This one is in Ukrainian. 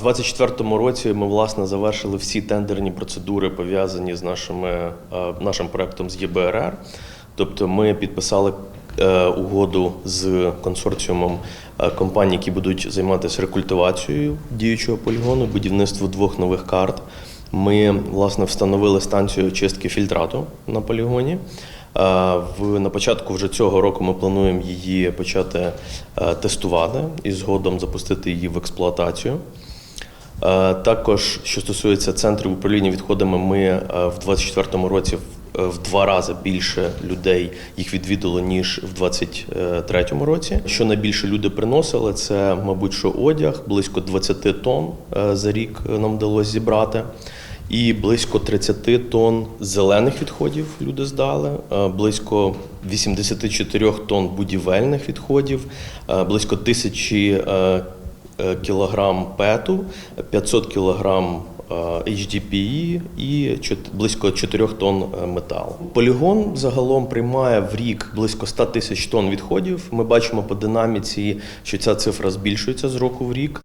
У 2024 році ми власне завершили всі тендерні процедури пов'язані з нашими, е, нашим проектом з ЄБРР. Тобто ми підписали е, угоду з консорціумом е, компаній, які будуть займатися рекультивацією діючого полігону, будівництво двох нових карт. Ми власне встановили станцію очистки фільтрату на полігоні. В на початку вже цього року ми плануємо її почати тестувати і згодом запустити її в експлуатацію. Е, Також, що стосується центрів управління відходами, ми е, в 2024 році в- е, два рази більше людей їх відвідало, ніж в 2023 році. Що найбільше люди приносили, це, мабуть, що одяг, близько 20 тонн за рік нам вдалося зібрати. І близько 30 тонн зелених відходів люди здали, близько 84 тонн будівельних відходів, близько тисячі е, кілограм пету, 500 кілограм е, HDPE і близько 4 тонн е, металу. Полігон загалом приймає в рік близько 100 тисяч тонн відходів. Ми бачимо по динаміці, що ця цифра збільшується з року в рік.